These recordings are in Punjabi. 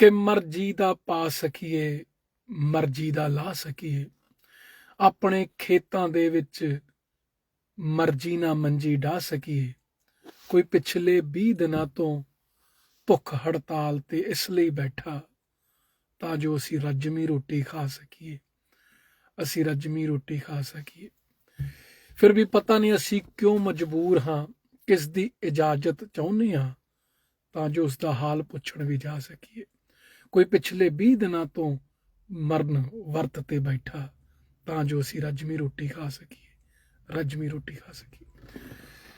ਕਿ ਮਰਜ਼ੀ ਦਾ ਪਾ ਸਕੀਏ, ਮਰਜ਼ੀ ਦਾ ਲਾ ਸਕੀਏ। ਆਪਣੇ ਖੇਤਾਂ ਦੇ ਵਿੱਚ ਮਰਜ਼ੀ ਨਾਲ ਮੰਜੀ ਢਾ ਸਕੀਏ। ਕੋਈ ਪਿਛਲੇ 20 ਦਿਨਾਂ ਤੋਂ ਭੁੱਖ ਹੜਤਾਲ ਤੇ ਇਸ ਲਈ ਬੈਠਾ ਤਾਂ ਜੋ ਅਸੀਂ ਰੱਜਮੀ ਰੋਟੀ ਖਾ ਸਕੀਏ। ਅਸੀਂ ਰੱਜਮੀ ਰੋਟੀ ਖਾ ਸਕੀਏ। ਫਿਰ ਵੀ ਪਤਾ ਨਹੀਂ ਅਸੀਂ ਕਿਉਂ ਮਜਬੂਰ ਹਾਂ, ਕਿਸ ਦੀ ਇਜਾਜ਼ਤ ਚਾਹੁੰਦੇ ਹਾਂ ਤਾਂ ਜੋ ਉਸ ਦਾ ਹਾਲ ਪੁੱਛਣ ਵੀ ਜਾ ਸਕੀਏ। ਕੋਈ ਪਿਛਲੇ 20 ਦਿਨਾਂ ਤੋਂ ਮਰਨ ਵਰਤ ਤੇ ਬੈਠਾ, ਤਾਂ ਜੋ ਅਸੀਂ ਰੱਜਵੀਂ ਰੋਟੀ ਖਾ ਸਕੀਏ, ਰੱਜਵੀਂ ਰੋਟੀ ਖਾ ਸਕੀਏ।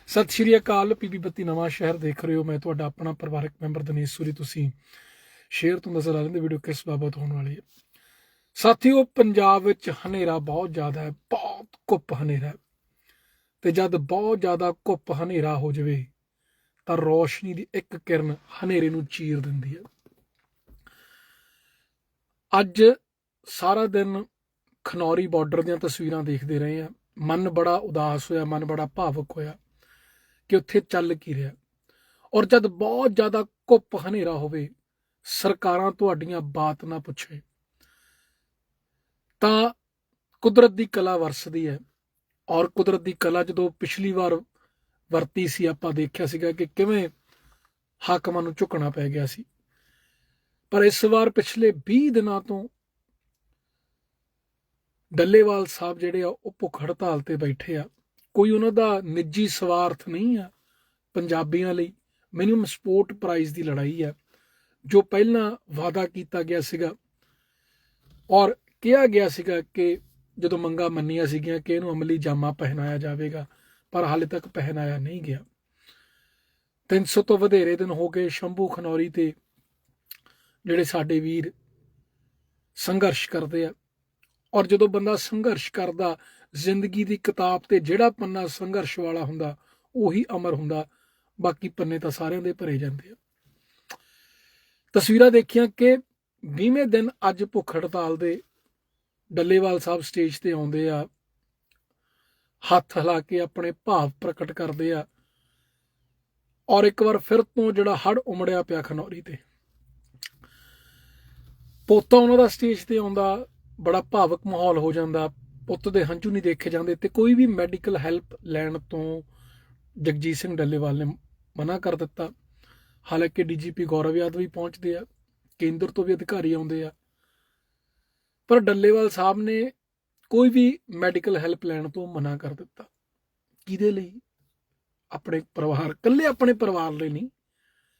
ਸਤਿ ਸ਼੍ਰੀ ਅਕਾਲ ਪੀਪੀ ਬੱਤੀ ਨਵਾਂ ਸ਼ਹਿਰ ਦੇਖ ਰਹੇ ਹੋ। ਮੈਂ ਤੁਹਾਡਾ ਆਪਣਾ ਪਰਿਵਾਰਕ ਮੈਂਬਰ ਦਨੇਸ਼ ਸੂਰੀ। ਤੁਸੀਂ ਸ਼ੇਅਰ ਤੋਂ ਨਜ਼ਰ ਆ ਰਹੇ ਵੀਡੀਓ ਕਿਸ ਬਾਬਤ ਹੋਣ ਵਾਲੀ ਹੈ। ਸਾਥੀਓ, ਪੰਜਾਬ ਵਿੱਚ ਹਨੇਰਾ ਬਹੁਤ ਜ਼ਿਆਦਾ ਹੈ, ਬਹੁਤ ਕੁੱਪ ਹਨੇਰਾ ਤੇ ਜਦ ਬਹੁਤ ਜ਼ਿਆਦਾ ਕੁੱਪ ਹਨੇਰਾ ਹੋ ਜਾਵੇ, ਤਾਂ ਰੋਸ਼ਨੀ ਦੀ ਇੱਕ ਕਿਰਨ ਹਨੇਰੇ ਨੂੰ ਚੀਰ ਦਿੰਦੀ ਹੈ। ਅੱਜ ਸਾਰਾ ਦਿਨ ਖਨੌਰੀ ਬਾਰਡਰ ਦੀਆਂ ਤਸਵੀਰਾਂ ਦੇਖਦੇ ਰਹੇ ਆ ਮਨ ਬੜਾ ਉਦਾਸ ਹੋਇਆ, ਮਨ ਬੜਾ ਭਾਵੁਕ ਹੋਇਆ ਕਿ ਉੱਥੇ ਚੱਲ ਕੀ ਰਿਹਾ। ਔਰ ਜਦ ਬਹੁਤ ਜ਼ਿਆਦਾ ਕੁੱਪ ਹਨੇਰਾ ਹੋਵੇ, ਸਰਕਾਰਾਂ ਤੁਹਾਡੀਆਂ ਬਾਤ ਨਾ ਪੁੱਛੇ, ਤਾਂ ਕੁਦਰਤ ਦੀ ਕਲਾ ਵਰਸਦੀ ਹੈ। ਔਰ ਕੁਦਰਤ ਦੀ ਕਲਾ ਜਦੋਂ ਪਿਛਲੀ ਵਾਰ ਵਰਤੀ ਸੀ, ਆਪਾਂ ਦੇਖਿਆ ਸੀਗਾ ਕਿ ਕਿਵੇਂ ਹਾਕਮਾਂ ਨੂੰ ਝੁਕਣਾ ਪੈ ਗਿਆ ਸੀ। ਪਰ ਇਸ ਵਾਰ ਪਿਛਲੇ 20 ਦਿਨਾਂ ਤੋਂ ਡੱਲੇਵਾਲ ਸਾਹਿਬ ਜਿਹੜੇ ਆ, ਉਹ ਭੁੱਖ ਹੜਤਾਲ ਤੇ ਬੈਠੇ ਆ। ਕੋਈ ਉਹਨਾਂ ਦਾ ਨਿੱਜੀ ਸਵਾਰਥ ਨਹੀਂ ਆ ਪੰਜਾਬੀਆਂ ਲਈ। ਮਿਨੀਮਮ ਸਪੋਰਟ ਪ੍ਰਾਈਜ਼ ਦੀ ਲੜਾਈ ਆ, ਜੋ ਪਹਿਲਾਂ ਵਾਅਦਾ ਕੀਤਾ ਗਿਆ ਸੀਗਾ। ਔਰ ਕਿਹਾ ਗਿਆ ਸੀਗਾ ਕਿ ਜਦੋਂ ਮੰਗਾ ਮੰਨੀਆਂ ਸੀਗੀਆਂ ਕਿ ਇਹਨੂੰ ਅਮਲੀ ਜਾਮਾ ਪਹਿਨਾਇਆ ਜਾਵੇਗਾ, ਪਰ ਹਾਲੇ ਤੱਕ ਪਹਿਨਾਇਆ ਨਹੀਂ ਗਿਆ। 300 ਤੋਂ ਵਧੇਰੇ ਦਿਨ ਹੋ ਗਏ ਸ਼ੰਭੂ ਖਨੌਰੀ ਤੇ ਜਿਹੜੇ ਸਾਡੇ ਵੀਰ ਸੰਘਰਸ਼ ਕਰਦੇ ਆ। ਔਰ ਜਦੋਂ ਬੰਦਾ ਸੰਘਰਸ਼ ਕਰਦਾ, ਜ਼ਿੰਦਗੀ ਦੀ ਕਿਤਾਬ ਤੇ ਜਿਹੜਾ ਪੰਨਾ ਸੰਘਰਸ਼ ਵਾਲਾ ਹੁੰਦਾ, ਉਹੀ ਅਮਰ ਹੁੰਦਾ। ਬਾਕੀ ਪੰਨੇ ਤਾਂ ਸਾਰਿਆਂ ਦੇ ਭਰੇ ਜਾਂਦੇ ਆ। ਤਸਵੀਰਾਂ ਦੇਖੀਆਂ ਕਿ 20ਵੇਂ ਦਿਨ ਅੱਜ ਭੁੱਖ ਹੜਤਾਲ ਦੇ ਡੱਲੇਵਾਲ ਸਾਹਿਬ ਸਟੇਜ ਤੇ ਆਉਂਦੇ ਆ। ਹੱਥ ਹਿਲਾ ਕੇ ਆਪਣੇ ਭਾਵ ਪ੍ਰਗਟ ਕਰਦੇ ਆ। ਔਰ ਇੱਕ ਵਾਰ ਫਿਰ ਤੋਂ ਜਿਹੜਾ ਹੜ ਉਮੜਿਆ ਪਿਆ ਖਨੌਰੀ ਤੇ। ਪੋਤਾ ਉਹਨਾਂ ਦਾ ਸਟੇਜ ਤੇ ਆਉਂਦਾ, ਬੜਾ ਭਾਵਕ ਮਾਹੌਲ ਹੋ ਜਾਂਦਾ, ਪੁੱਤ ਦੇ ਹੰਝੂ ਨਹੀਂ ਦੇਖੇ ਜਾਂਦੇ ਤੇ ਕੋਈ ਵੀ ਮੈਡੀਕਲ ਹੈਲਪ ਲੈਣ ਤੋਂ ਜਗਜੀਤ ਸਿੰਘ ਡੱਲੇਵਾਲ ਨੇ ਮਨਾ ਕਰ ਦਿੱਤਾ। ਹਾਲਾਂਕਿ ਡੀਜੀਪੀ ਗੌਰਵ ਯਾਦਵ ਵੀ ਪਹੁੰਚਦੇ ਆ, ਕੇਂਦਰ ਤੋਂ ਵੀ ਅਧਿਕਾਰੀ ਆਉਂਦੇ ਆ। ਪਰ ਡੱਲੇਵਾਲ ਸਾਹਿਬ ਨੇ ਕੋਈ ਵੀ ਮੈਡੀਕਲ ਹੈਲਪ ਲੈਣ ਤੋਂ ਮਨਾ ਕਰ ਦਿੱਤਾ। ਕਿਹਦੇ ਲਈ? ਆਪਣੇ ਪਰਿਵਾਰ, ਇਕੱਲੇ ਆਪਣੇ ਪਰਿਵਾਰ ਲਈ ਨਹੀਂ।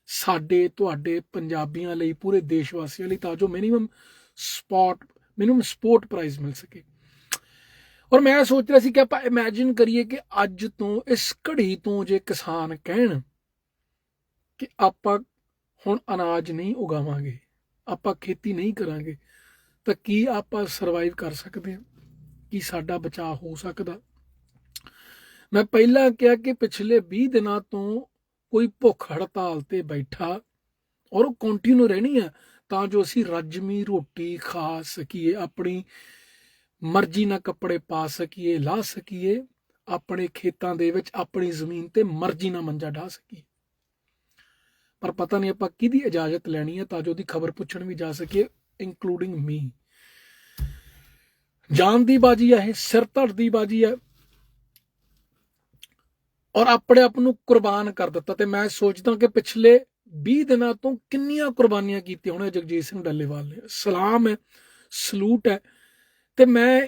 ਸਾਡੇ, ਤੁਹਾਡੇ, ਪੰਜਾਬੀਆਂ ਲਈ, ਪੂਰੇ ਦੇਸ਼ ਵਾਸੀਆਂ ਲਈ ਤਾਂ ਜੋ minimum support minimum support price ਮਿਲ ਸਕੇ। ਔਰ ਮੈਂ ਸੋਚ ਰਿਹਾ ਸੀ ਕਿ ਆਪਾਂ ਇਮੇਜਿਨ ਕਰੀਏ ਕਿ ਅੱਜ ਤੋਂ, ਇਸ ਘੜੀ ਤੋਂ ਜੇ ਕਿਸਾਨ ਕਹਿਣ ਕਿ ਆਪਾਂ ਹੁਣ ਅਨਾਜ ਨਹੀਂ ਉਗਾਵਾਂਗੇ, ਆਪਾਂ ਖੇਤੀ ਨਹੀਂ ਕਰਾਂਗੇ, ਤਾਂ ਕੀ ਆਪਾਂ ਸਰਵਾਈਵ ਕਰ ਸਕਦੇ ਹਾਂ? ਕੀ ਸਾਡਾ ਬਚਾਅ ਹੋ ਸਕਦਾ? ਮੈਂ ਪਹਿਲਾਂ ਕਿਹਾ ਕਿ ਪਿਛਲੇ 20 ਦਿਨਾਂ ਤੋਂ ਕੋਈ ਭੁੱਖ ਹੜਤਾਲ ਤੇ ਬੈਠਾ ਔਰ ਉਹ ਕੰਟੀਨਿਊ ਰਹਿਣੀ ਹੈ ਤਾਂ ਜੋ ਅਸੀਂ ਰੱਜਵੀਂ ਰੋਟੀ ਖਾ ਸਕੀਏ, ਆਪਣੀ ਮਰਜ਼ੀ ਨਾਲ ਕੱਪੜੇ ਪਾ ਸਕੀਏ, ਲਾ ਸਕੀਏ, ਆਪਣੇ ਖੇਤਾਂ ਦੇ ਵਿੱਚ ਆਪਣੀ ਜ਼ਮੀਨ ਤੇ ਮਰਜ਼ੀ ਨਾਲ ਮੰਜਾ ਢਾ ਸਕੀਏ। ਪਰ ਪਤਾ ਨਹੀਂ ਆਪਾਂ ਕਿਹਦੀ ਇਜਾਜ਼ਤ ਲੈਣੀ ਹੈ ਤਾਂ ਜੋ ਉਹਦੀ ਖਬਰ ਪੁੱਛਣ ਵੀ ਜਾ ਸਕੀਏ ਇਨਕਲੂਡਿੰਗ ਮੀ ਜਾਨ ਦੀ ਬਾਜੀ ਹੈ ਇਹ, ਸਿਰ ਧੜ ਦੀ ਬਾਜੀ ਹੈ ਔਰ ਆਪਣੇ ਆਪ ਨੂੰ ਕੁਰਬਾਨ ਕਰ ਦਿੱਤਾ। ਤੇ ਮੈਂ ਸੋਚਦਾ ਕਿ ਪਿਛਲੇ 20 ਦਿਨਾਂ ਤੋਂ ਕਿੰਨੀਆਂ ਕੁਰਬਾਨੀਆਂ ਕੀਤੀਆਂ ਹੋਣੀਆਂ ਜਗਜੀਤ ਸਿੰਘ ਡੱਲੇਵਾਲ ਨੇ। ਸਲਾਮ ਹੈ, ਸਲੂਟ ਹੈ। ਤੇ ਮੈਂ,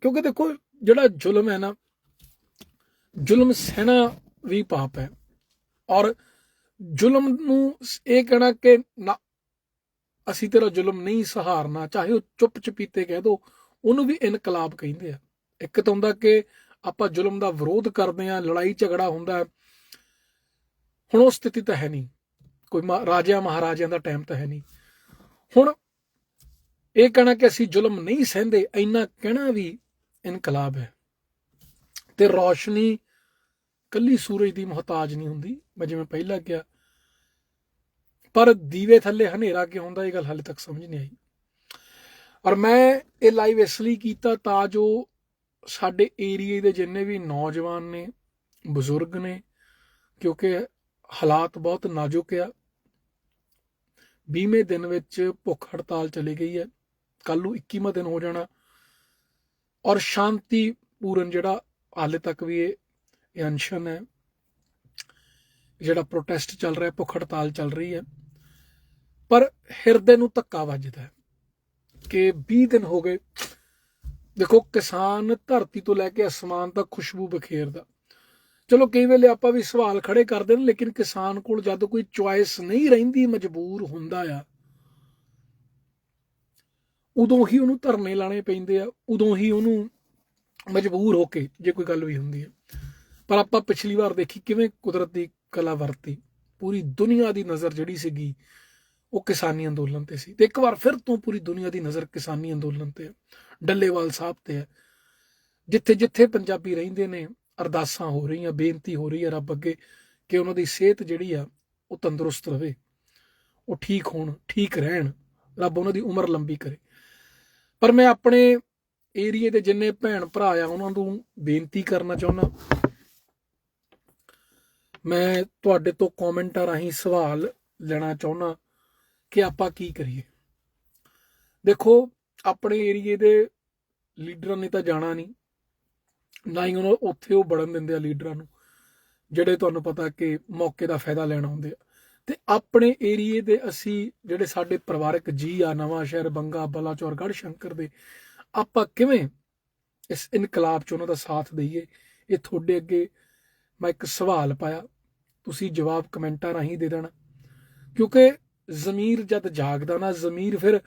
ਕਿਉਂਕਿ ਦੇਖੋ, ਜਿਹੜਾ ਜ਼ੁਲਮ ਹੈ ਨਾ, ਜ਼ੁਲਮ ਸਹਿਣਾ ਵੀ ਪਾਪ ਹੈ। ਔਰ ਜ਼ੁਲਮ ਨੂੰ ਇਹ ਕਹਿਣਾ ਕਿ ਨਾ, ਅਸੀਂ ਤੇਰਾ ਜ਼ੁਲਮ ਨਹੀਂ ਸਹਾਰਨਾ, ਚਾਹੇ ਉਹ ਚੁੱਪ ਚਪੀਤੇ ਕਹਿ ਦੋ, ਉਹਨੂੰ ਵੀ ਇਨਕਲਾਬ ਕਹਿੰਦੇ ਆ। ਇੱਕ ਤਾਂ ਹੁੰਦਾ ਕਿ ਆਪਾਂ ਜ਼ੁਲਮ ਦਾ ਵਿਰੋਧ ਕਰਦੇ ਆ ਲੜਾਈ ਝਗੜਾ ਹੁੰਦਾ ਹੁਣ ਉਹ ਸਥਿਤੀ ਤਾਂ ਹੈ ਨਹੀਂ। ਕੋਈ ਰਾਜਿਆਂ ਮਹਾਰਾਜਿਆਂ ਦਾ ਟਾਈਮ ਤਾਂ ਹੈ ਨਹੀਂ। ਹੁਣ ਇਹ ਕਹਿਣਾ ਕਿ ਅਸੀਂ ਜ਼ੁਲਮ ਨਹੀਂ ਸਹਿੰਦੇ, ਇੰਨਾ ਕਹਿਣਾ ਵੀ ਇਨਕਲਾਬ ਹੈ। ਤੇ ਰੋਸ਼ਨੀ ਕੱਲੀ ਸੂਰਜ ਦੀ ਮੁਹਤਾਜ ਨਹੀਂ ਹੁੰਦੀ, ਮੈਂ ਜਿਵੇਂ ਪਹਿਲਾਂ ਕਿਹਾ। ਪਰ ਦੀਵੇ ਥੱਲੇ ਹਨੇਰਾ ਕਿਉਂ ਹੁੰਦਾ, ਇਹ ਗੱਲ ਹਾਲੇ ਤੱਕ ਸਮਝ ਨਹੀਂ ਆਈ। ਔਰ ਮੈਂ ਇਹ ਲਾਈਵ ਇਸ ਲਈ ਕੀਤਾ ਤਾਂ ਜੋ ਸਾਡੇ ਏਰੀਏ ਦੇ ਜਿੰਨੇ ਵੀ ਨੌਜਵਾਨ ਨੇ, ਬਜ਼ੁਰਗ ਨੇ, ਕਿਉਂਕਿ ਹਾਲਾਤ ਬਹੁਤ ਨਾਜ਼ੁਕ ਆ। 20ਵੇਂ ਦਿਨ ਵਿੱਚ ਭੁੱਖ ਹੜਤਾਲ ਚਲੀ ਗਈ ਹੈ। ਕੱਲ ਨੂੰ 21ਵਾਂ ਦਿਨ ਹੋ ਜਾਣਾ। ਔਰ ਸ਼ਾਂਤੀ ਪੂਰਨ ਜਿਹੜਾ ਹਾਲੇ ਤੱਕ ਵੀ ਇਹ ਇਹ ਅਨਸ਼ਨ ਹੈ, ਜਿਹੜਾ ਪ੍ਰੋਟੈਸਟ ਚੱਲ ਰਿਹਾ, ਭੁੱਖ ਹੜਤਾਲ ਚੱਲ ਰਹੀ ਹੈ। ਪਰ ਹਿਰਦੇ ਨੂੰ ਧੱਕਾ ਵੱਜਦਾ ਹੈ ਕਿ 20 ਦਿਨ ਹੋ ਗਏ। ਦੇਖੋ, ਕਿਸਾਨ ਧਰਤੀ ਤੋਂ ਲੈ ਕੇ ਅਸਮਾਨ ਤੱਕ ਖੁਸ਼ਬੂ ਬਖੇਰਦਾ। ਚਲੋ, ਕਈ ਵੇਲੇ ਆਪਾਂ ਵੀ ਸਵਾਲ ਖੜੇ ਕਰਦੇ ਨੇ, ਲੇਕਿਨ ਕਿਸਾਨ ਕੋਲ ਜਦ ਕੋਈ ਚੁਆਇਸ ਨਹੀਂ ਰਹਿੰਦੀ, ਮਜਬੂਰ ਹੁੰਦਾ ਆ, ਉਦੋਂ ਹੀ ਉਹਨੂੰ ਧਰਨੇ ਲਾਣੇ ਪੈਂਦੇ ਆ, ਉਦੋਂ ਹੀ ਉਹਨੂੰ ਮਜਬੂਰ ਹੋ ਕੇ ਜੇ ਕੋਈ ਗੱਲ ਵੀ ਹੁੰਦੀ ਹੈ ਪਰ ਆਪਾਂ ਪਿਛਲੀ ਵਾਰ ਦੇਖੀ ਕਿਵੇਂ ਕੁਦਰਤ ਦੀ ਕਲਾ ਵਰਤੀ। ਪੂਰੀ ਦੁਨੀਆ ਦੀ ਨਜ਼ਰ ਜਿਹੜੀ ਸੀਗੀ, ਉਹ ਕਿਸਾਨੀ ਅੰਦੋਲਨ ਤੇ ਸੀ। ਤੇ ਇੱਕ ਵਾਰ ਫਿਰ ਤੋਂ ਪੂਰੀ ਦੁਨੀਆ ਦੀ ਨਜ਼ਰ ਕਿਸਾਨੀ ਅੰਦੋਲਨ ਤੇ ਹੈ ਡੱਲੇਵਾਲ ਸਾਹਿਬ ਤੇ ਹੈ। ਜਿੱਥੇ ਜਿੱਥੇ ਪੰਜਾਬੀ ਰਹਿੰਦੇ ਨੇ, ਅਰਦਾਸਾਂ ਹੋ ਰਹੀਆਂ, ਬੇਨਤੀ ਹੋ ਰਹੀ ਹੈ ਰੱਬ ਅੱਗੇ ਕਿ ਉਹਨਾਂ ਦੀ ਸਿਹਤ ਜਿਹੜੀ ਆ, ਉਹ ਤੰਦਰੁਸਤ ਰਹੇ ਉਹ ਠੀਕ ਹੋਣ, ਠੀਕ ਰਹਿਣ। ਰੱਬ ਉਹਨਾਂ ਦੀ ਉਮਰ ਲੰਬੀ ਕਰੇ। ਪਰ ਮੈਂ ਆਪਣੇ ਏਰੀਏ ਦੇ ਜਿੰਨੇ ਭੈਣ ਭਰਾ ਆ, ਉਹਨਾਂ ਨੂੰ ਬੇਨਤੀ ਕਰਨਾ ਚਾਹੁੰਦਾ। ਮੈਂ ਤੁਹਾਡੇ ਤੋਂ ਕਮੈਂਟਾਂ ਰਾਹੀਂ ਸਵਾਲ ਲੈਣਾ ਚਾਹੁੰਦਾ ਕਿ ਆਪਾਂ ਕੀ ਕਰੀਏ। ਦੇਖੋ ਆਪਣੇ ਏਰੀਏ ਦੇ ਲੀਡਰਾਂ ਨੇ ਤਾਂ ਜਾਣਾ ਨਹੀਂ। ਨਾ ਹੀ ਉਹਨਾਂ ਉੱਥੇ ਉਹ ਬੜਨ ਦਿੰਦੇ ਆ ਲੀਡਰਾਂ ਨੂੰ, ਜਿਹੜੇ ਤੁਹਾਨੂੰ ਪਤਾ ਕਿ ਮੌਕੇ ਦਾ ਫਾਇਦਾ ਲੈਣਾ ਆਉਂਦੇ ਆ। ਤੇ ਆਪਣੇ ਏਰੀਏ ਦੇ ਅਸੀਂ ਜਿਹੜੇ ਸਾਡੇ ਪਰਿਵਾਰਕ ਜੀ ਆ, ਨਵਾਂ ਸ਼ਹਿਰ ਬੰਗਾ ਬਲਾਚੌਰ ਗੜ ਸ਼ੰਕਰ ਦੇ, ਆਪਾਂ ਕਿਵੇਂ ਇਸ ਇਨਕਲਾਬ ਚ ਉਹਨਾਂ ਦਾ ਸਾਥ ਦਈਏ? ਇਹ ਤੁਹਾਡੇ ਅੱਗੇ ਮੈਂ ਇੱਕ ਸਵਾਲ ਪਾਇਆ। ਤੁਸੀਂ ਜਵਾਬ ਕਮੈਂਟਾਂ ਰਾਹੀਂ ਦੇ ਦੇਣਾ। ਕਿਉਂਕਿ ਜ਼ਮੀਰ ਜਦ ਜਾਗਦਾ ਨਾ, ਜ਼ਮੀਰ ਫਿਰ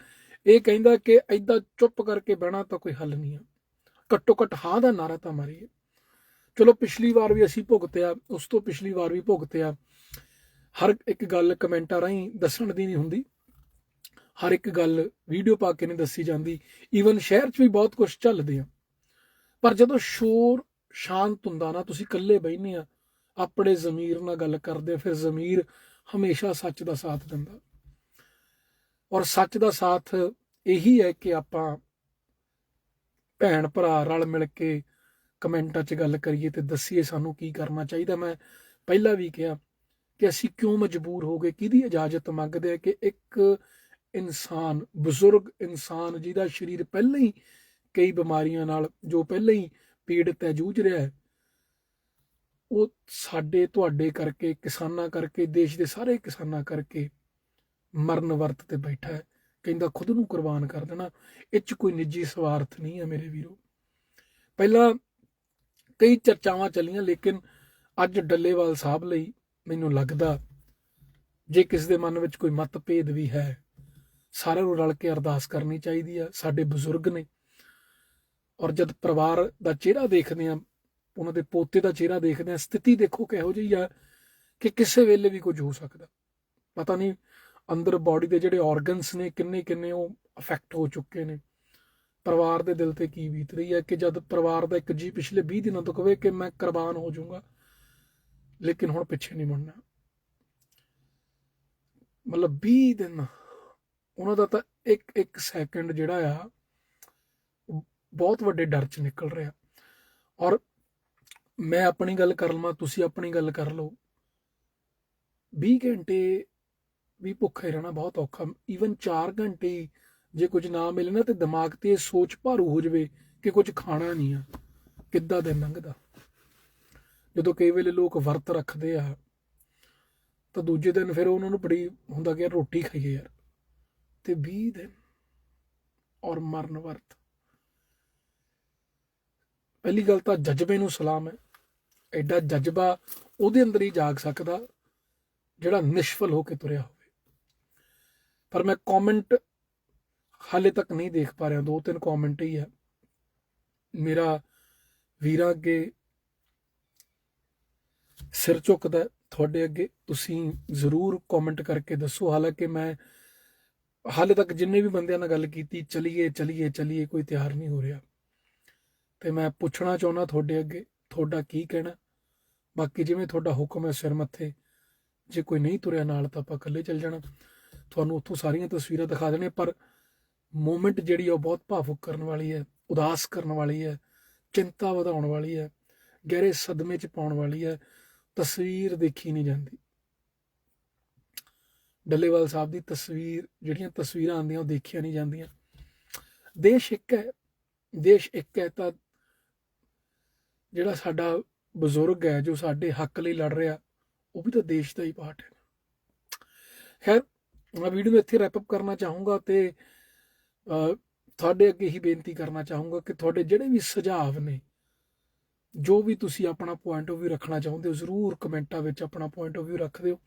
ਇਹ ਕਹਿੰਦਾ ਕਿ ਐਦਾਂ ਚੁੱਪ ਕਰਕੇ ਬਹਿਣਾ ਤਾਂ ਕੋਈ ਹੱਲ ਨਹੀਂ ਆ। ਘੱਟੋ ਘੱਟ ਹਾਂ ਦਾ ਨਾਰਾ ਤਾਂ ਮਾਰੀਏ। ਚਲੋ ਪਿਛਲੀ ਵਾਰ ਵੀ ਅਸੀਂ ਭੁਗਤਿਆ ਉਸ ਤੋਂ ਪਿਛਲੀ ਵਾਰ ਵੀ ਭੁਗਤਿਆ ਹਰ ਇੱਕ ਗੱਲ ਕਮੈਂਟਾਂ ਰਾਹੀਂ ਦੱਸਣ ਦੀ ਨਹੀਂ ਹੁੰਦੀ। ਹਰ ਇੱਕ ਗੱਲ ਵੀਡੀਓ ਪਾ ਕੇ ਨਹੀਂ ਦੱਸੀ ਜਾਂਦੀ। ਈਵਨ ਸ਼ਹਿਰ 'ਚ ਵੀ ਬਹੁਤ ਕੁਝ ਚੱਲਦੇ ਆ। ਪਰ ਜਦੋਂ ਸ਼ੋਰ ਸ਼ਾਂਤ ਹੁੰਦਾ ਨਾ, ਤੁਸੀਂ ਇਕੱਲੇ ਬੈਠਨੇ ਆ, ਆਪਣੇ ਜ਼ਮੀਰ ਨਾਲ ਗੱਲ ਕਰਦੇ ਫਿਰ ਜ਼ਮੀਰ ਹਮੇਸ਼ਾ ਸੱਚ ਦਾ ਸਾਥ ਦਿੰਦਾ। ਔਰ ਸੱਚ ਦਾ ਸਾਥ ਇਹੀ ਹੈ ਕਿ ਆਪਾਂ ਭੈਣ ਭਰਾ ਰਲ ਮਿਲ ਕੇ ਕਮੈਂਟਾਂ 'ਚ ਗੱਲ ਕਰੀਏ ਤੇ ਦੱਸੀਏ ਸਾਨੂੰ ਕੀ ਕਰਨਾ ਚਾਹੀਦਾ। ਮੈਂ ਪਹਿਲਾਂ ਵੀ ਕਿਹਾ ਕਿ ਅਸੀਂ ਕਿਉਂ ਮਜਬੂਰ ਹੋ ਗਏ, ਕਿਹਦੀ ਇਜਾਜ਼ਤ ਮੰਗਦੇ ਆ ਕਿ ਇੱਕ ਇਨਸਾਨ, ਬਜ਼ੁਰਗ ਇਨਸਾਨ ਜਿਹਦਾ ਸਰੀਰ ਪਹਿਲਾਂ ਹੀ ਕਈ ਬਿਮਾਰੀਆਂ ਨਾਲ, ਜੋ ਪਹਿਲਾਂ ਹੀ ਪੀੜਤ ਹੈ, ਜੂਝ ਰਿਹਾ ਹੈ, ਉਹ ਸਾਡੇ, ਤੁਹਾਡੇ ਕਰਕੇ, ਕਿਸਾਨਾਂ ਕਰਕੇ, ਦੇਸ਼ ਦੇ ਸਾਰੇ ਕਿਸਾਨਾਂ ਕਰਕੇ ਮਰਨ ਵਰਤ ਤੇ ਬੈਠਾ ਹੈ। ਕਹਿੰਦਾ, ਖੁਦ ਨੂੰ ਕੁਰਬਾਨ ਕਰ ਦੇਣਾ। ਇਹ ਚ ਕੋਈ ਨਿੱਜੀ ਸਵਾਰਥ ਨਹੀਂ ਹੈ ਮੇਰੇ ਵੀਰੋ। ਪਹਿਲਾਂ ਕਈ ਚਰਚਾਵਾਂ ਚੱਲੀਆਂ, ਲੇਕਿਨ ਅੱਜ ਡੱਲੇਵਾਲ ਸਾਹਿਬ ਲਈ ਮੈਨੂੰ ਲੱਗਦਾ, ਜੇ ਕਿਸੇ ਦੇ ਮਨ ਵਿੱਚ ਕੋਈ ਮਤਭੇਦ ਵੀ ਹੈ, ਸਾਰਿਆਂ ਨੂੰ ਰਲ ਕੇ ਅਰਦਾਸ ਕਰਨੀ ਚਾਹੀਦੀ ਆ। ਸਾਡੇ ਬਜ਼ੁਰਗ ਨੇ ਔਰ ਜਦ ਪਰਿਵਾਰ ਦਾ ਚਿਹਰਾ ਦੇਖਦੇ ਆ ਉਹਨਾਂ ਦੇ ਪੋਤੇ ਦਾ ਚਿਹਰਾ ਦੇਖਦੇ ਆ ਸਥਿਤੀ ਦੇਖੋ ਕਿਹੋ ਜਿਹੀ ਆ ਕਿ ਕਿਸੇ ਵੇਲੇ ਵੀ ਕੁਝ ਹੋ ਸਕਦਾ। ਪਤਾ ਨਹੀਂ ਅੰਦਰ ਬਾਡੀ ਦੇ ਜਿਹੜੇ ਆਰਗਨਸ ਨੇ, ਕਿੰਨੇ ਕਿੰਨੇ ਉਹ ਅਫੈਕਟ ਹੋ ਚੁੱਕੇ ਨੇ। ਪਰਿਵਾਰ ਦੇ ਦਿਲ ਤੇ ਕੀ ਬੀਤ ਰਹੀ ਹੈ ਕਿ ਜਦ ਪਰਿਵਾਰ ਦਾ ਇੱਕ ਜੀ ਪਿਛਲੇ 20 ਦਿਨਾਂ ਤੋਂ ਕਵੇ ਕਿ ਮੈਂ ਕੁਰਬਾਨ ਹੋ ਜਾਊਂਗਾ, ਲੇਕਿਨ ਹੁਣ ਪਿੱਛੇ ਨਹੀਂ ਮੁੜਨਾ। ਮਤਲਬ 20 ਦਿਨ, ਉਹਨਾਂ ਦਾ ਤਾਂ ਇੱਕ ਇੱਕ ਸੈਕਿੰਡ ਜਿਹੜਾ ਆ, ਬਹੁਤ ਵੱਡੇ ਡਰ ਚ ਨਿਕਲ ਰਿਹਾ। ਔਰ ਮੈਂ ਆਪਣੀ ਗੱਲ ਕਰ ਲਵਾਂ, ਤੁਸੀਂ ਆਪਣੀ ਗੱਲ ਕਰ ਲਓ। 20 ਘੰਟੇ ਵੀ ਭੁੱਖੇ ਰਹਿਣਾ ਬਹੁਤ ਔਖਾ। ਈਵਨ 4 ਘੰਟੇ ਜੇ ਕੁਝ ਨਾ ਮਿਲੇ ਨਾ ਤੇ ਦਿਮਾਗ ਤੇ ਇਹ ਸੋਚ ਭਾਰੂ ਹੋ ਜਾਵੇ ਕਿ ਕੁਝ ਖਾਣਾ ਨਹੀਂ ਆ, ਕਿੱਦਾਂ ਦਿਨ ਲੰਘਦਾ। ਜਦੋਂ ਕਈ ਵੇਲੇ ਲੋਕ ਵਰਤ ਰੱਖਦੇ ਆ, ਤਾਂ ਦੂਜੇ ਦਿਨ ਫਿਰ ਉਹਨਾਂ ਨੂੰ ਬੜੀ ਹੁੰਦਾ ਕਿ ਰੋਟੀ ਖਾਈਏ ਯਾਰ। ਤੇ 20 ਦਿਨ ਔਰ ਮਰਨ ਵਰਤ। ਪਹਿਲੀ ਗੱਲ ਤਾਂ ਜਜ਼ਬੇ ਨੂੰ ਸਲਾਮ ਹੈ। ਐਡਾ ਜਜ਼ਬਾ ਉਹਦੇ ਅੰਦਰ ਹੀ ਜਾਗ ਸਕਦਾ ਜਿਹੜਾ ਨਿਸ਼ਫਲ ਹੋ ਕੇ ਤੁਰਿਆ ਹੋਵੇ। ਪਰ ਮੈਂ ਕਮੈਂਟ ਹਾਲੇ ਤੱਕ ਨਹੀਂ ਦੇਖ ਪਾ ਰਿਹਾ, ਦੋ ਤਿੰਨ ਕਮੈਂਟ ਹੀ ਹੈ ਮੇਰਾ ਵੀਰਾਂ ਅੱਗੇ ਸਿਰ ਝੁਕਦਾ ਤੁਹਾਡੇ ਅੱਗੇ ਤੁਸੀਂ ਜ਼ਰੂਰ ਕਮੈਂਟ ਕਰਕੇ ਦੱਸੋ। ਹਾਲਾਂਕਿ ਮੈਂ ਹਾਲੇ ਤੱਕ ਜਿੰਨੇ ਵੀ ਬੰਦਿਆਂ ਨਾਲ ਗੱਲ ਕੀਤੀ, ਚਲੀਏ ਚਲੀਏ ਚਲੀਏ, ਕੋਈ ਤਿਆਰ ਨਹੀਂ ਹੋ ਰਿਹਾ। ਤੇ ਮੈਂ ਪੁੱਛਣਾ ਚਾਹੁੰਦਾ ਤੁਹਾਡੇ ਅੱਗੇ, ਤੁਹਾਡਾ ਕੀ ਕਹਿਣਾ? ਬਾਕੀ ਜਿਵੇਂ ਤੁਹਾਡਾ ਹੁਕਮ ਹੈ ਸਿਰ ਮੱਥੇ, ਜੇ ਕੋਈ ਨਹੀਂ ਤੁਰਿਆ ਨਾਲ ਤਾਂ ਆਪਾਂ ਇਕੱਲੇ ਚੱਲ ਜਾਣਾ। ਤੁਹਾਨੂੰ ਉੱਥੋਂ ਸਾਰੀਆਂ ਤਸਵੀਰਾਂ ਦਿਖਾ ਦੇਣੇ, ਪਰ ਮੂਮੈਂਟ ਜਿਹੜੀ ਆ ਉਹ ਬਹੁਤ ਭਾਵੁਕ ਕਰਨ ਵਾਲੀ ਹੈ, ਉਦਾਸ ਕਰਨ ਵਾਲੀ ਹੈ, ਚਿੰਤਾ ਵਧਾਉਣ ਵਾਲੀ ਹੈ, ਗਹਿਰੇ ਸਦਮੇ ਚ ਪਾਉਣ ਵਾਲੀ ਹੈ, ਤਸਵੀਰ ਦੇਖੀ ਨਹੀਂ ਜਾਂਦੀ। ਡੱਲੇਵਾਲ ਸਾਹਿਬ ਦੀ ਤਸਵੀਰ, ਜਿਹੜੀਆਂ ਤਸਵੀਰਾਂ ਆਉਂਦੀਆਂ, ਉਹ ਦੇਖੀਆਂ ਨਹੀਂ ਜਾਂਦੀਆਂ। ਦੇਸ਼ ਇੱਕ ਹੈ, ਦੇਸ਼ ਇੱਕ ਹੈ ਤਾਂ ਜਿਹੜਾ ਸਾਡਾ ਬਜ਼ੁਰਗ ਹੈ, ਜੋ ਸਾਡੇ ਹੱਕ ਲਈ ਲੜ ਰਿਹਾ, ਉਹ ਵੀ ਤਾਂ ਦੇਸ਼ ਦਾ ਹੀ ਪਾਰਟ ਹੈ। ਖੈਰ ਮੈਂ ਵੀਡੀਓ ਨੂੰ ਇੱਥੇ ਰੈਪ ਅਪ ਕਰਨਾ ਚਾਹੂੰਗਾ ਤੇ ਤੁਹਾਡੇ ਅੱਗੇ ਹੀ ਬੇਨਤੀ ਕਰਨਾ ਚਾਹੂੰਗਾ ਕਿ ਤੁਹਾਡੇ ਜਿਹੜੇ ਵੀ ਸੁਝਾਅ ਨੇ, ਜੋ ਵੀ ਤੁਸੀਂ ਆਪਣਾ ਪੁਆਇੰਟ ਆਫ View ਰੱਖਣਾ ਚਾਹੁੰਦੇ ਹੋ, ਜ਼ਰੂਰ ਕਮੈਂਟਾਂ ਵਿੱਚ ਆਪਣਾ ਪੁਆਇੰਟ ਆਫ View ਰੱਖ ਦਿਓ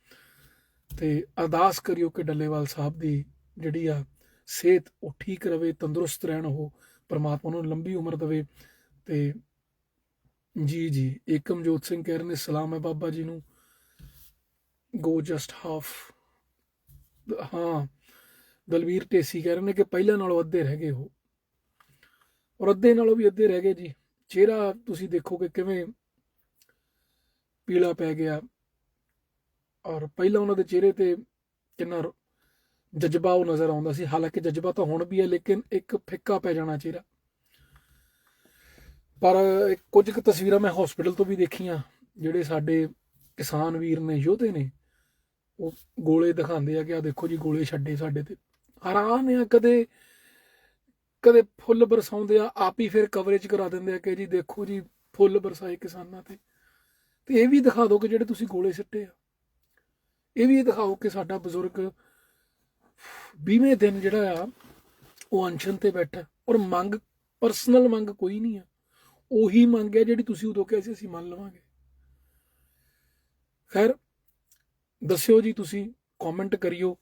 ਤੇ ਅਰਦਾਸ ਕਰਿਓ ਕਿ ਡੱਲੇਵਾਲ ਸਾਹਿਬ ਦੀ ਜਿਹੜੀ ਆ ਸਿਹਤ, ਉਹ ਠੀਕ ਰਵੇ, ਤੰਦਰੁਸਤ ਰਹਿਣ, ਉਹ ਪਰਮਾਤਮਾ ਨੂੰ ਲੰਬੀ ਉਮਰ ਦੇਵੇ ਤੇ ਜੀ ਜੀ, ਏਕਮਜੋਤ ਸਿੰਘ ਕਹਿ ਰਹੇ ਨੇ, ਸਲਾਮ ਹੈ ਬਾਬਾ ਜੀ ਨੂੰ ਗੋ ਜਸਟ ਹਾਫ ਹਾਂ ਦਲਵੀਰ ਢੇਸੀ ਕਹਿ ਰਹੇ ਨੇ ਕਿ ਪਹਿਲਾਂ ਨਾਲੋਂ ਅੱਧੇ ਰਹਿ ਗਏ ਉਹ। ਔਰ ਅੱਧੇ ਨਾਲੋਂ ਵੀ ਅੱਧੇ ਰਹਿ ਗਏ ਜੀ। ਚਿਹਰਾ ਤੁਸੀਂ ਦੇਖੋਗੇ ਕਿਵੇਂ ਪੀਲਾ ਪੈ ਗਿਆ। ਔਰ ਪਹਿਲਾਂ ਉਹਨਾਂ ਦੇ ਚਿਹਰੇ ਤੇ ਕਿੰਨਾ ਜਜ਼ਬਾ ਉਹ ਨਜ਼ਰ ਆਉਂਦਾ ਸੀ। ਹਾਲਾਂਕਿ ਜਜ਼ਬਾ ਤਾਂ ਹੁਣ ਵੀ ਹੈ, ਲੇਕਿਨ ਇੱਕ ਫਿੱਕਾ ਪੈ ਜਾਣਾ ਚਿਹਰਾ। ਪਰ ਇੱਕ- ਕੁਝ ਕੁ ਤਸਵੀਰਾਂ ਮੈਂ ਹਸਪੀਟਲ ਤੋਂ ਵੀ ਦੇਖੀਆਂ, ਜਿਹੜੇ ਸਾਡੇ ਕਿਸਾਨ ਵੀਰ ਨੇ, ਯੋਧੇ ਨੇ। ਉਹ ਗੋਲੇ ਦਿਖਾਉਂਦੇ ਆ ਕਿ ਆ ਦੇਖੋ ਜੀ ਗੋਲੇ ਛੱਡੇ ਸਾਡੇ ਤੇ। ਹੈਰਾਨ ਆ ਕਦੇ ਕਦੇ ਫੁੱਲ ਬਰਸਾਉਂਦੇ ਆ, ਆਪ ਹੀ ਫਿਰ ਕਵਰੇਜ ਕਰਾ ਦਿੰਦੇ ਆ ਕਿ ਜੀ ਦੇਖੋ ਜੀ ਫੁੱਲ ਬਰਸਾਏ ਕਿਸਾਨਾਂ ਤੇ। ਤੇ ਇਹ ਵੀ ਦਿਖਾ ਦਿਓ ਕਿ ਜਿਹੜੇ ਤੁਸੀਂ ਗੋਲੇ ਸਿੱਟੇ ਆ। ਇਹ ਵੀ ਦਿਖਾਓ ਕਿ ਸਾਡਾ ਬਜ਼ੁਰਗ 20ਵੇਂ ਦਿਨ ਜਿਹੜਾ ਆ, ਉਹ ਅਨਸ਼ਨ ਤੇ ਬੈਠਾ। ਔਰ ਮੰਗ, ਪਰਸਨਲ ਮੰਗ ਕੋਈ ਨਹੀਂ ਆ। ਉਹੀ ਮੰਗ ਹੈ ਜਿਹੜੀ ਤੁਸੀਂ ਉਦੋਂ ਕਿਹਾ ਸੀ, ਅਸੀਂ ਮੰਨ ਲਵਾਂਗੇ। ਖੈਰ ਦੱਸਿਓ ਜੀ ਤੁਸੀਂ ਕਮੈਂਟ ਕਰਿਓ।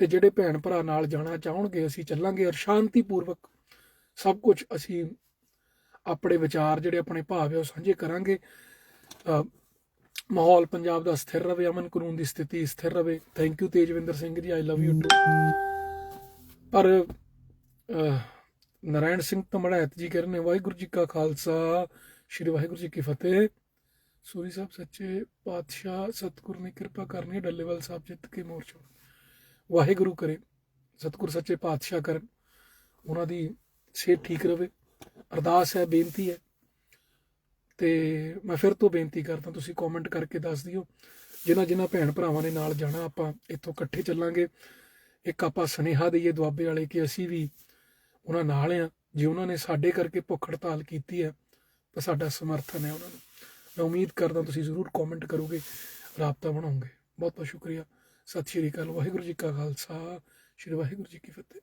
ਫਿਰ ਜਿਹੜੇ ਭੈਣ ਭਰਾ ਨਾਲ ਜਾਣਾ ਚਾਹਣਗੇ ਅਸੀਂ ਚੱਲਾਂਗੇ ਔਰ ਸ਼ਾਂਤੀਪੂਰਵਕ ਸਭ ਕੁਝ ਅਸੀਂ ਆਪਣੇ ਵਿਚਾਰ ਜਿਹੜੇ ਆਪਣੇ ਭਾਵ ਹੈ ਉਹ ਸਾਂਝੇ ਕਰਾਂਗੇ। ਮਾਹੌਲ ਪੰਜਾਬ ਦਾ ਸਥਿਰ ਰਵੇ ਅਮਨ ਕਾਨੂੰਨ ਦੀ ਸਥਿਤੀ ਸਥਿਰ ਰਵੇ। Thank you Tejwinder Singh ji I love you to ਪਰ ਅ, ਨਾਰਾਇਣ ਸਿੰਘ ਤਮੜੈਤ ਜੀ ਕਹਿ ਰਹੇ ਨੇ ਵਾਹਿਗੁਰੂ ਜੀ ਕਾ ਖਾਲਸਾ ਸ੍ਰੀ ਵਾਹਿਗੁਰੂ ਜੀ ਕੀ ਫਤਿਹ। ਸੂਰੀ ਸਾਹਿਬ, ਸੱਚੇ ਪਾਤਸ਼ਾਹ ਸਤਿਗੁਰ ਨੇ ਕਿਰਪਾ ਕਰਨੀ ਡੱਲੇਵਾਲ ਸਾਹਿਬ ਜਿੱਤ ਕੇ ਮੋਰਚਾ। ਵਾਹਿਗੁਰੂ ਕਰੇ, ਸਤਿਗੁਰ ਸੱਚੇ ਪਾਤਸ਼ਾਹ ਕਰਨ, ਉਹਨਾਂ ਦੀ ਸਿਹਤ ਠੀਕ ਰਵੇ। ਅਰਦਾਸ ਹੈ, ਬੇਨਤੀ ਹੈ। ਤੇ ਮੈਂ ਫਿਰ ਤੋਂ ਬੇਨਤੀ ਕਰਦਾ, ਤੁਸੀਂ ਕਮੈਂਟ ਕਰਕੇ ਦੱਸ ਦਿਓ। ਜਿਨ੍ਹਾਂ ਜਿਨ੍ਹਾਂ ਭੈਣ ਭਰਾਵਾਂ ਨੇ ਨਾਲ ਜਾਣਾ, ਆਪਾਂ ਇੱਥੋਂ ਇਕੱਠੇ ਚੱਲਾਂਗੇ। ਇੱਕ ਆਪਾਂ ਸੁਨੇਹਾ ਦਈਏ ਦੁਆਬੇ ਵਾਲੇ ਕਿ ਅਸੀਂ ਵੀ ਉਹਨਾਂ ਨਾਲ ਆ ਜੇ ਉਹਨਾਂ ਨੇ ਸਾਡੇ ਕਰਕੇ ਭੁੱਖ ਹੜਤਾਲ ਕੀਤੀ ਹੈ, ਤਾਂ ਸਾਡਾ ਸਮਰਥਨ ਹੈ ਉਹਨਾਂ ਨੂੰ। ਮੈਂ ਉਮੀਦ ਕਰਦਾ ਤੁਸੀਂ ਜ਼ਰੂਰ ਕਮੈਂਟ ਕਰੋਗੇ, ਰਾਬਤਾ ਬਣਾਓਗੇ ਬਹੁਤ ਬਹੁਤ ਸ਼ੁਕਰੀਆ। ਸਤਿ ਸ਼੍ਰੀ ਅਕਾਲ, ਵਾਹਿਗੁਰੂ ਜੀ ਕਾ ਖਾਲਸਾ, ਸ਼੍ਰੀ ਵਾਹਿਗੁਰੂ ਜੀ ਕੀ ਫਤਿਹ।